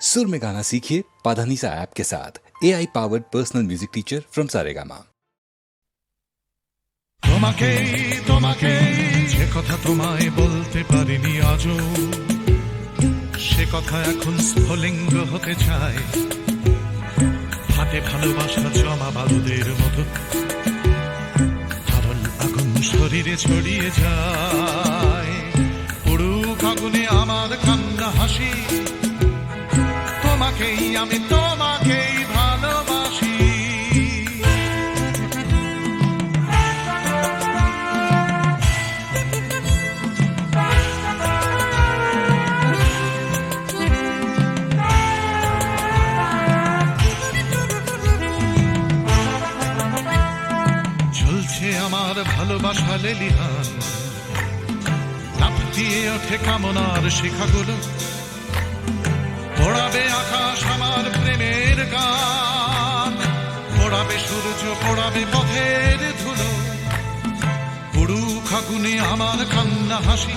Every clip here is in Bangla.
सुर में गाना सीखिए पाधानीसा ऐप के साथ A I powered personal music teacher from Saregama তোমাকে তোমাকে যে কথা তোমায় বলতে পারিনি আজও সে কথা এখন স্ফলিঙ্গ হতে চায় হাতে ভালোবাসা জমা বালুদের মতো তরল আগুন শরীরে ছড়িয়ে যায় পুরুক আগুনে আমার কান্না হাসি তোমাকেই আমি তোমাকেই ভালোবাসি। ঝুলছে আমার ভালোবাসা লেলিহান। লাফ দিয়ে ওঠে কামনার শিখাগুলো। প্রেমের গান। পড়াবে সূর্য, পড়াবে পথের ধুলো। পুরু খাগুনে আমার কান্না হাসি।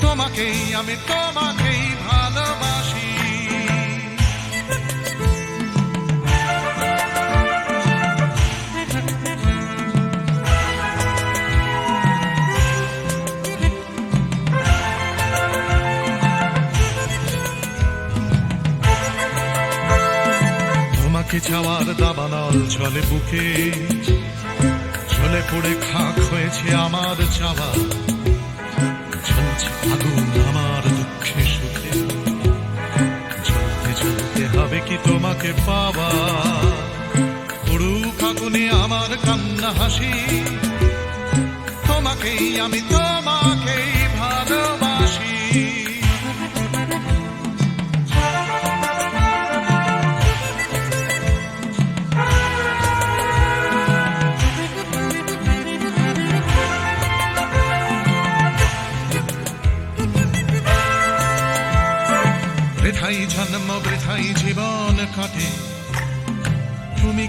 তোমাকেই আমি তোমাকেই চাওয়ার দাবানল চলে বুকে চলে পড়ে খাক হয়েছে আমার চাওয়া। চলছে আগুন আমার দুঃখে সুখে। চলতে চলতে হবে কি তোমাকে পাওয়া? পুরুক আগুনে আমার কান্না হাসি। তোমাকেই আমি তোমাকেই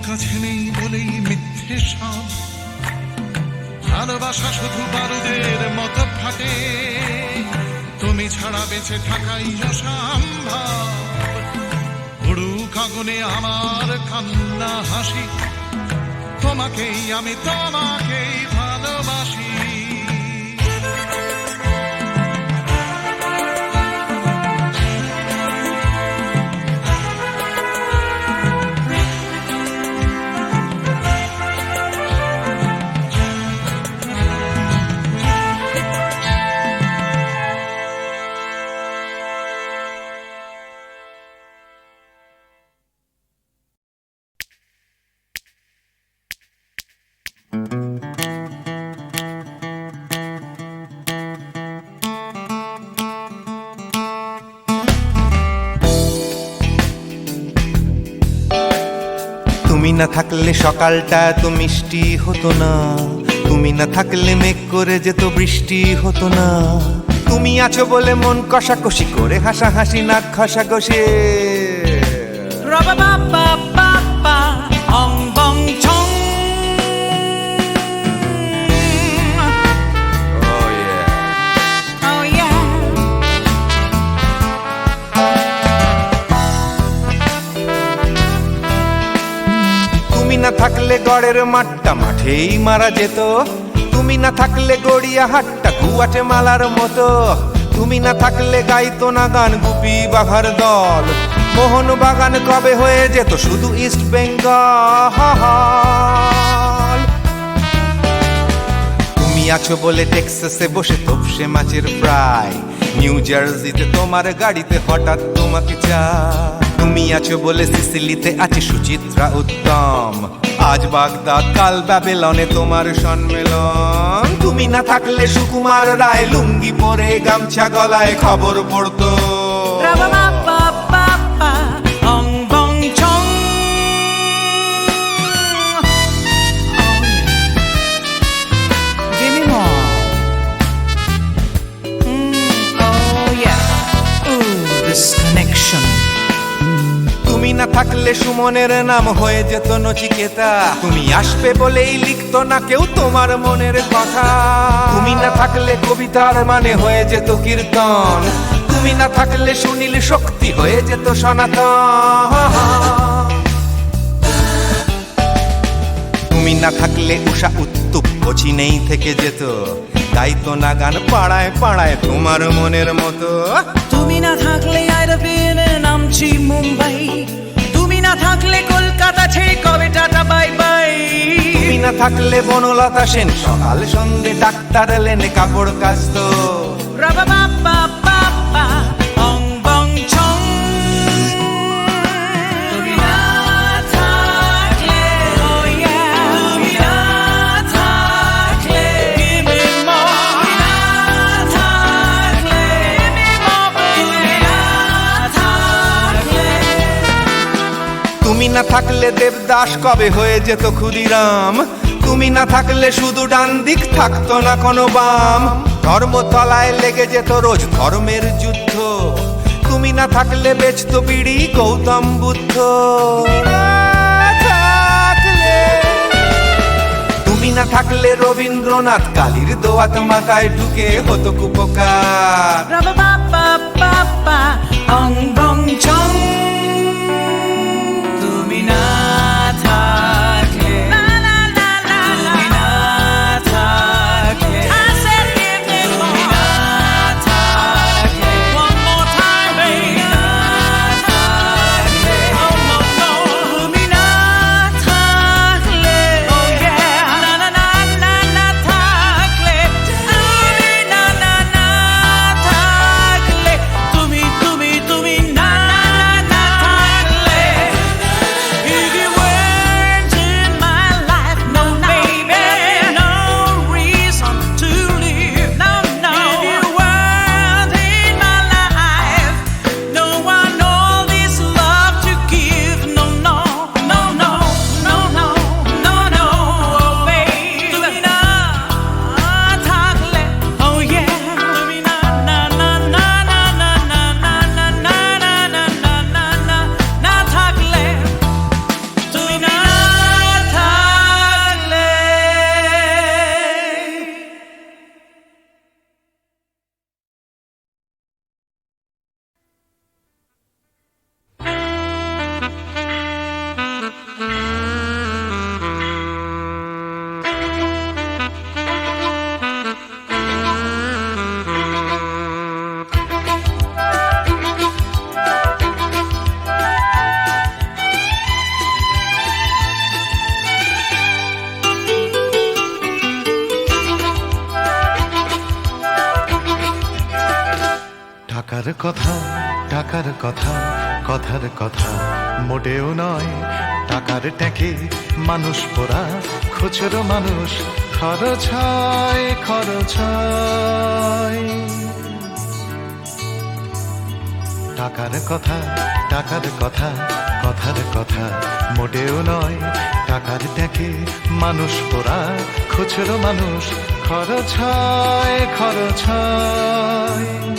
কাছে নেই বলেই মিথ্যে সব। ভালোবাসা শুধু বারুদের মতো ফাটে। তুমি ছাড়া বেঁচে থাকাই অসম্ভব। উড়ু কাগুনে আমার কান্না হাসি। তোমাকেই আমি, তোমাকেই ভালোবাসি। না থাকলে সকালটা এত মিষ্টি হতো না। তুমি না থাকলে মেঘ করে যেত বৃষ্টি হতো না। তুমি আছো বলে মন কষাকষি করে হাসাহাসি নাক ঘষাঘষে। Ra-ba-ba-ba-ba-ba, থাকলে গড়ের মাঠটা মাঠেই মারা যেত। তুমি না থাকলে গড়িয়া হাটটা গুয়াটে মালার মতো। তুমি না থাকলে গাইতো না গান গুপি বাঘার দল। মোহন বাগান কবে হয়ে যেত শুধু ইস্ট বেঙ্গল? তুমি আছো বলে টেক্সাসে বসে তপসে মাছের ফ্রাই। নিউ জার্সিতে তোমার গাড়িতে হঠাৎ তোমাকে চা তুমি আছো বলে সিসিলিতে আছে সুচিত্রা উত্তম। আজ বাগদাদ কাল ব্যাবেলনে তোমার সম্মেলন তুমি না থাকলে সুকুমার রায় লুঙ্গি পরে গামছা গলায় খবর পড়তো। Connection. তুমি না থাকলে সুমনের নাম হয়ে যেত নচিকেতা। তুমি আসবে বলেই লিখতো না কেউ তোমার মনের কথা। তুমি না থাকলে কবিতার মানে হয়ে যেত কীর্তন। তুমি না থাকলে সুনীল শক্তি হয়ে যেত সনাতন। তুমি না থাকলে উষা উত্তুপ নেই থেকে যেত। গাইতো না গান পাড়ায় পাড়ায় তোমার মনের মতো। না থাকলে আর বিনে নামছি মুম্বাই। তুমি না থাকলে কলকাতা ছেড়ে কবে টাটা বাই বাই। তুমি না থাকলে বনলতা সেন সকাল সন্ধে ডাক্তার এলেন কাপড় কাস্ত। রাবা বাবা না থাকলে দেবদাস কবে হয়ে যেত ক্ষুদিরাম? তুমি না থাকলে শুধু ডান দিক থাকতো না কোনো বাম। ধর্মতলায় লেগে যেত রোজ ধর্মের যুদ্ধ। তুমি না থাকলে বেচতো বিড়ি গৌতম বুদ্ধ। তুমি না থাকলে রবীন্দ্রনাথ, কালীর দোয়াত মাথায় ঢুকে হতো কুপকার। ba ba কথা, টাকার কথা, কথার কথা মোটেও নয়। টাকার ট্যাঁকে মানুষ পোড়া, খুচরো মানুষ খরচ হয়, খরচ টাকার কথা টাকার কথা, কথার কথা মোটেও নয়। টাকার ট্যাঁকে মানুষ পোড়া, খুচরো মানুষ খরচ হয় খরচ হয়।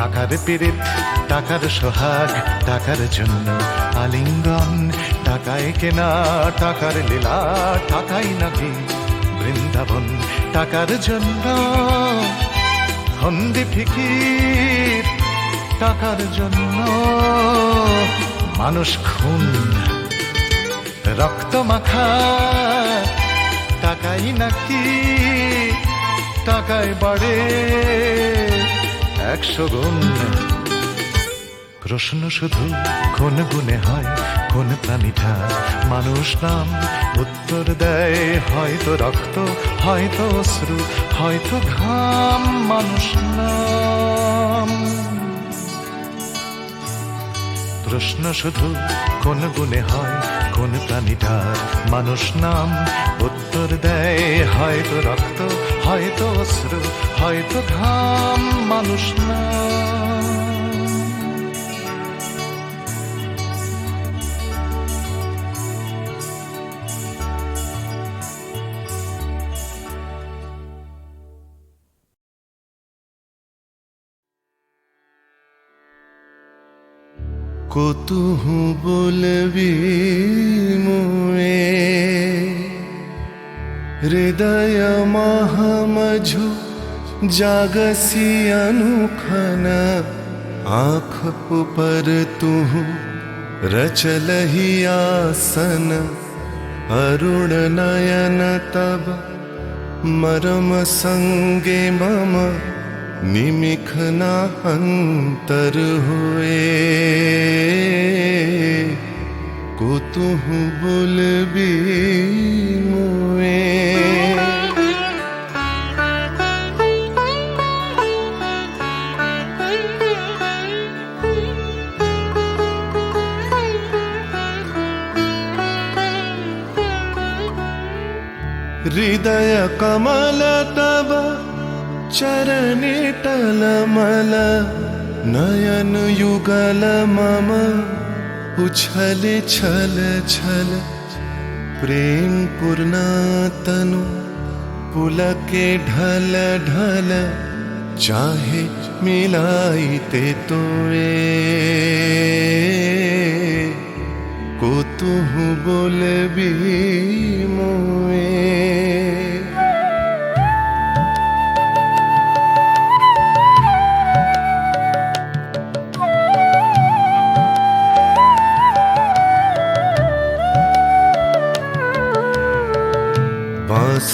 টাকার পিরিত টাকার সোহাগ, টাকার জন্য আলিঙ্গন, টাকায় কেনা, টাকার লীলা, টাকাই নাকি বৃন্দাবন, টাকার জন্য হন্দি ফিকির, টাকার জন্য মানুষ খুন, রক্ত মাখা, টাকাই নাকি টাকায় বাড়ে। একশো গুণ। প্রশ্ন শুধু, কোন গুণে হয়, কোন প্রাণীটা? মানুষ নাম উত্তর দেয়, হয়তো রক্ত, হয়তো অশ্রু, হয়তো ঘাম, মানুষ নাম। প্রশ্ন শুধু, কোন গুণে হয় কোন প্রাণীটার মানুষ নাম উত্তর দেয় হয়তো রক্ত হয়তো অস্ত্র হয়তো ঘাম। মানুষ নাম কতুহু বলবি মুয়ে হৃদয় মহামঝু জাগসি অনুখন आँख पर तू रचलही आसन अरुण नयन तब मरम संगे मम निमिखना अंतर हुए कुतुहु बुलबी मुए हृदय कमल तब चरणे टलमल नयन युगल मम उछल छल छल प्रेम पूर्णातनु पुलके ढल ढल चाहे मिलाइते तोए कुतुहु बोलबी मोए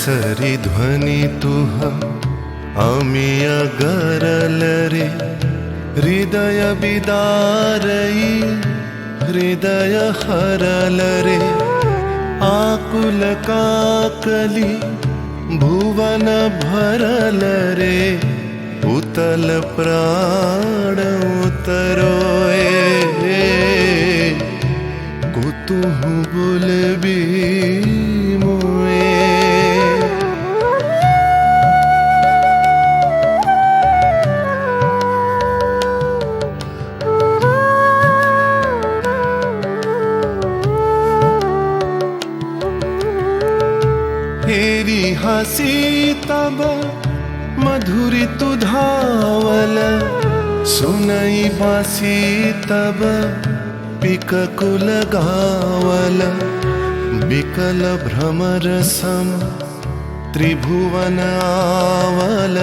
बांसरी ध्वनि तुह अमिय गरल रे। हृदय बिदारई हृदय हरल रे। आकुल काकली भुवन भरल रे। प्राण उतरोए। कुतुहु बुलबी तब मधुरी तु धावल। सुनई बासी तब कुल गावल। भ्रमर सम त्रिभुवन आवल।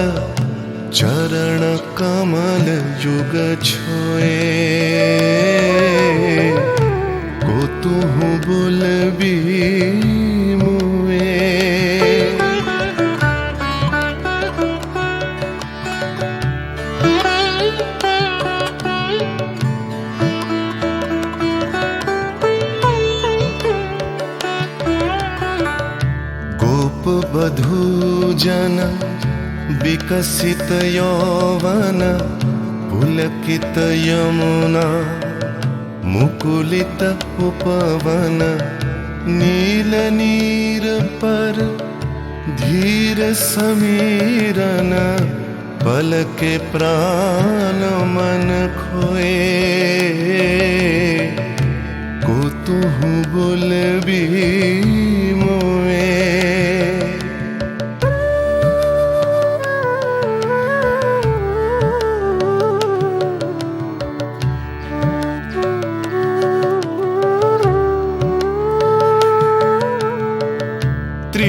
चरण कमल युग छोए। कुतुहु बुलबी गोप बधू जन विकसित यौवन, पुलकित यमुना, मुकुलित उपवन। नील नीर पर धीर समीरन पल के प्राण मन खोए। कुतुहु बुलबी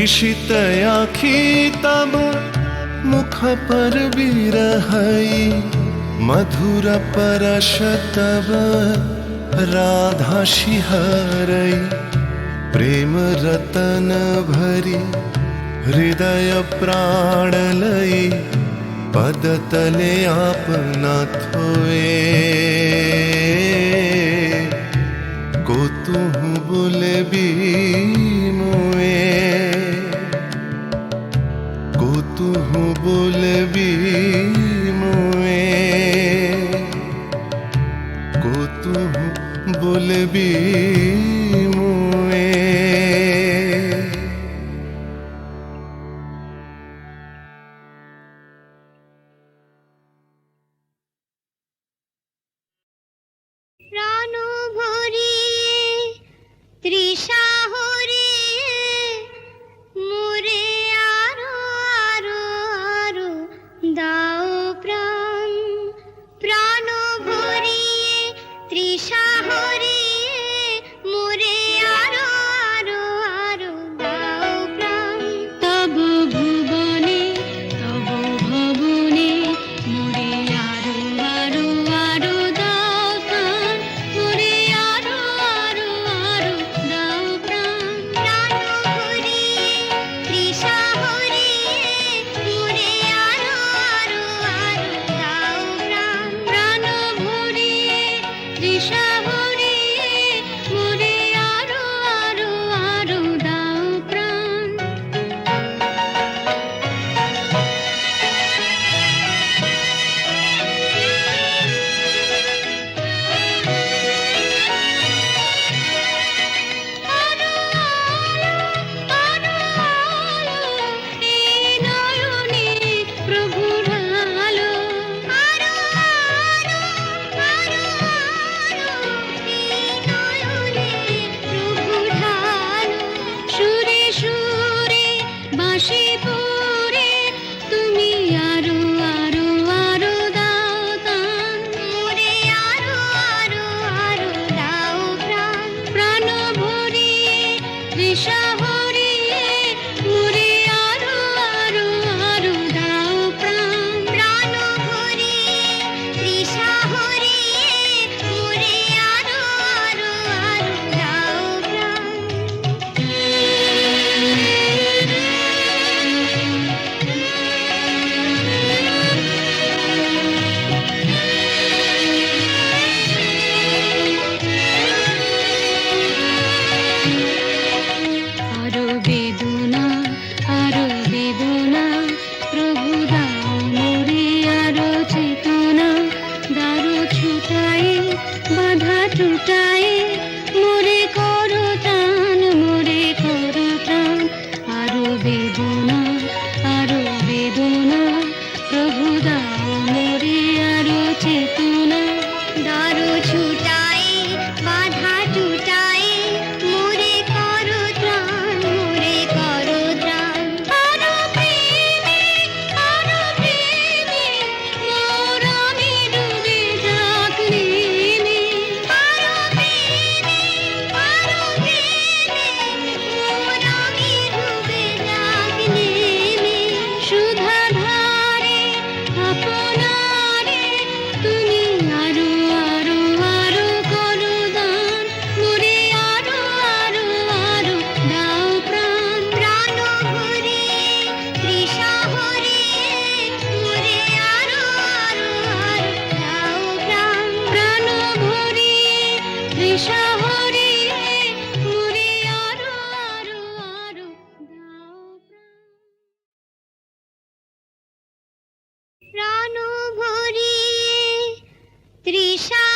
निशितयाखी तब मुख पर बिरहई मधुर परश तब राधा शिहरई। प्रेम रतन भरी हृदय प्राण लई। पद तले आप न थोए। को तुम बुले भी मुए। বলে বিমুয়ে কতুহু বলে বিমুয়ে তৃষা